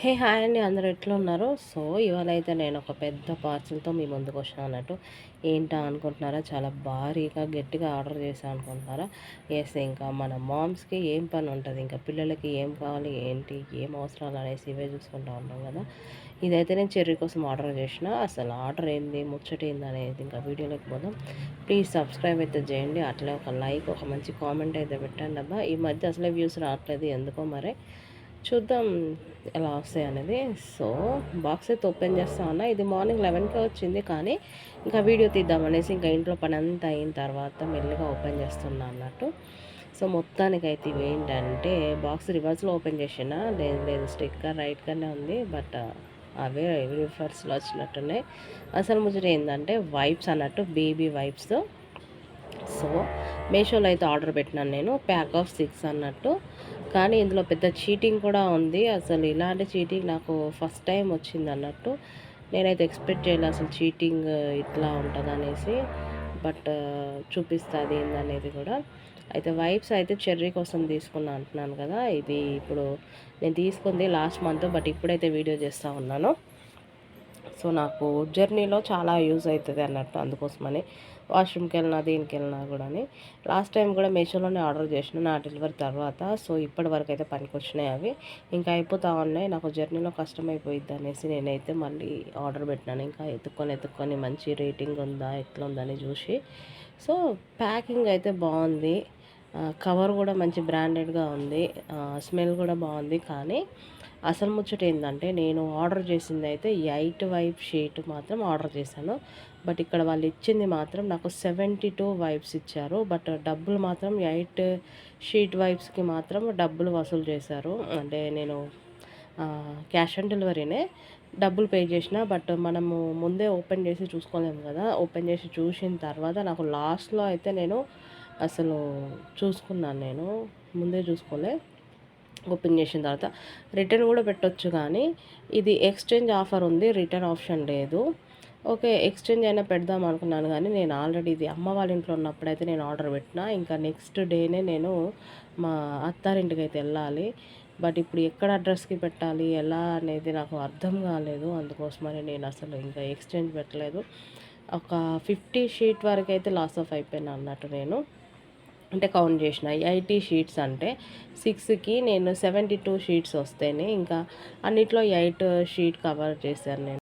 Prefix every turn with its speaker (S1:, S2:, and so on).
S1: Hey hi అండి. అందరూ ఎట్లా ఉన్నారు సో ఇవాళ అయితే నేను ఒక పెద్ద పార్సల్తో మీ ముందుకు వచ్చాను అన్నట్టు. ఏంటా అనుకుంటున్నారా? చాలా భారీగా గట్టిగా ఆర్డర్ చేశాను అనుకుంటున్నారా? ఎస్ ఇంకా మన మామ్స్కి ఏం పని ఉంటుంది? ఇంకా పిల్లలకి ఏం కావాలి? ఏంటి? ఏం అవసరాలు అనేసి ఇవే చూసుకుంటా ఉన్నాం కదా. ఇదైతే నేను చెర్రీ కోసం ఆర్డర్ చేసిన. అసలు ఆర్డర్ ఏంది? ముచ్చట ఏంది అనేది ఇంకా వీడియోలోకి పోదాం. ప్లీజ్ సబ్స్క్రైబ్ అయితే చేయండి. అట్లే ఒక లైక్ ఒక మంచి కామెంట్ అయితే పెట్టండి అబ్బా. ఈ మధ్య అసలే వ్యూస్ రావట్లేదు. ఎందుకో మరి? చూద్దాం ఎలా వస్తాయి అనేది. సో బాక్స్ అయితే ఓపెన్ చేస్తా ఉన్నా. ఇది మార్నింగ్ లెవెన్కే వచ్చింది కానీ ఇంకా వీడియో తీద్దామనేసి ఇంకా ఇంట్లో పని అంతా అయిన తర్వాత మెల్లిగా ఓపెన్ చేస్తున్నా అన్నట్టు. సో మొత్తానికైతే ఇవి ఏంటంటే బాక్స్ రివర్స్లో ఓపెన్ చేసిన. లేదు లేదు స్టిక్కర్ రైట్గానే ఉంది. బట్ uh, అవే రివర్స్లో వచ్చినట్టున్నాయి. అసలు ముచ్చట ఏంటంటే వైప్స్ అన్నట్టు బేబీ వైప్స్ సో మీషోలో అయితే ఆర్డర్ పెట్టినాను నేను. ప్యాక్ ఆఫ్ సిక్స్ అన్నట్టు. కానీ ఇందులో పెద్ద చీటింగ్ కూడా ఉంది. అసలు ఇలాంటి చీటింగ్ నాకు ఫస్ట్ టైం వచ్చింది అన్నట్టు. నేనైతే ఎక్స్పెక్ట్ చేయలేదు అసలు చీటింగ్ ఇట్లా ఉంటుంది అనేసి బట్ చూపిస్తుంది ఏందనేది కూడా. అయితే వైప్స్ అయితే చెర్రీ కోసం తీసుకున్నా అంటున్నాను కదా. ఇది ఇప్పుడు నేను తీసుకుంది లాస్ట్ మంత్ బట్ ఇప్పుడైతే వీడియో చేస్తూ ఉన్నాను. సో నాకు జర్నీలో చాలా యూజ్ అవుతుంది అన్నట్టు అందుకోసమని వాష్రూమ్కి వెళ్ళినా దీనికి వెళ్ళినా కూడా లాస్ట్ టైం కూడా మీషోలోనే ఆర్డర్ చేసిన నా డెలివరీ తర్వాత. సో ఇప్పటి వరకు అయితే పనికి వచ్చినాయి అవి. ఇంకా అయిపోతా ఉన్నాయి. నాకు జర్నీలో కష్టమైపోయిద్ది అనేసి నేనైతే మళ్ళీ ఆర్డర్ పెట్టినాను. ఇంకా ఎత్తుక్కొని ఎత్తుక్కొని మంచి రేటింగ్ ఉందా ఎట్లా ఉందని చూసి. సో ప్యాకింగ్ అయితే బాగుంది. కవర్ కూడా మంచి బ్రాండెడ్గా ఉంది. స్మెల్ కూడా బాగుంది. కానీ అసలు ముచ్చట ఏంటంటే నేను ఆర్డర్ చేసింది అయితే ఎయిట్ వైప్ షీట్ మాత్రం ఆర్డర్ చేశాను. బట్ ఇక్కడ వాళ్ళు ఇచ్చింది మాత్రం నాకు సెవెంటీ టూ వైప్స్ ఇచ్చారు. బట్ డబ్బులు మాత్రం ఎయిట్ షీట్ వైప్స్కి మాత్రం డబ్బులు వసూలు చేశారు. అంటే నేను క్యాష్ ఆన్ డెలివరీనే డబ్బులు పే చేసిన. బట్ మనము ముందే ఓపెన్ చేసి చూసుకోలేము కదా. ఓపెన్ చేసి చూసిన తర్వాత నాకు లాస్ట్లో అయితే నేను అసలు చూసుకున్నాను నేను. ముందే చూసుకోలే. ఓపెన్ చేసిన తర్వాత రిటర్న్ కూడా పెట్టొచ్చు కానీ ఇది ఎక్స్చేంజ్ ఆఫర్ ఉంది రిటర్న్ ఆప్షన్ లేదు. ఓకే ఎక్స్చేంజ్ అయినా పెడదాం అనుకున్నాను కానీ నేను ఆల్రెడీ ఇది అమ్మ వాళ్ళ ఇంట్లో ఉన్నప్పుడైతే నేను ఆర్డర్ పెట్టిన. ఇంకా నెక్స్ట్ డేనే నేను మా అత్తారింటికి అయితే వెళ్ళాలి. బట్ ఇప్పుడు ఎక్కడ అడ్రస్కి పెట్టాలి ఎలా అనేది నాకు అర్థం కాలేదు. అందుకోసమని నేను అసలు ఇంకా ఎక్స్చేంజ్ పెట్టలేదు. ఒక ఫిఫ్టీ షీట్ వరకు అయితే లాస్ ఆఫ్ అయిపోయాను అన్నట్టు నేను. అంటే కౌంట్ చేసిన ఎయిటీ షీట్స్ అంటే సిక్స్కి నేను సెవెంటీ టూ షీట్స్ వస్తేనే ఇంకా అన్నిట్లో ఎయిట్ షీట్ కవర్ చేశాను నేను.